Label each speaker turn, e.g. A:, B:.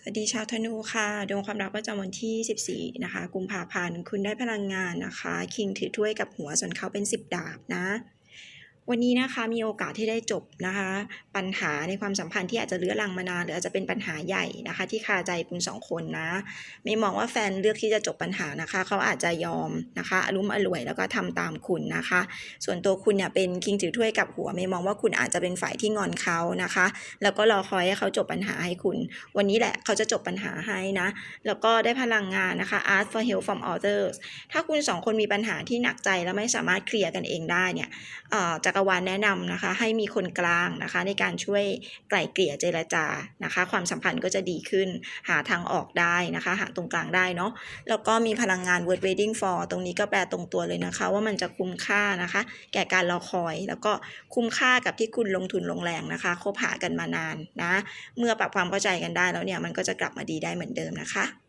A: สวัสดีชาวธนูค่ะดวงความรักประจำวันที่ 14 นะคะ กุมภาพันธ์คุณได้พลังงานนะคะ คิงถือถ้วยกับหัวส่วนเขาเป็น 10 ดาบนะ วันนี้นะคะมีโอกาสที่ได้จบนะคะ ปัญหาในความสัมพันธ์ที่อาจจะเลื้อรังมานานหรืออาจจะเป็นปัญหาใหญ่นะคะ ที่คาใจคุณสองคนนะไม่มองว่าแฟนเลือกที่จะจบปัญหานะคะ เขาอาจจะยอมนะคะอารมณ์อร่วยแล้วก็ทำตามคุณนะคะ ส่วนตัวคุณเนี่ยเป็นคิงถือถ้วยกับหัว ไม่มองว่าคุณอาจจะเป็นฝ่ายที่งอนเขานะคะ แล้วก็รอคอยให้เขาจบปัญหาให้คุณ วันนี้แหละเขาจะจบปัญหาให้นะแล้วก็ได้พลังงานนะคะ ask for help from others ถ้าคุณสองคนมีปัญหาที่หนักใจแล้วไม่สามารถเคลียร์กันเองได้เนี่ยเอ่อจักรวาลแนะนำนะคะ ให้มีคนกลางนะคะ ในการช่วยไกล่เกลี่ยเจรจานะคะ ความสัมพันธ์ก็จะดีขึ้น หาทางออกได้นะคะ หาตรงกลางได้เนาะแล้วก็มีพลังงาน word waiting for ตรงนี้ก็แปลตรงตัวเลยนะคะ ว่ามันจะคุ้มค่านะคะ แก่การรอคอย แล้วก็คุ้มค่ากับที่คุณลงทุนลงแรงนะคะคบหากันมานานนะ เมื่อปรับความเข้าใจกันได้แล้วเนี่ยมันก็จะกลับมาดีได้เหมือนเดิมนะคะ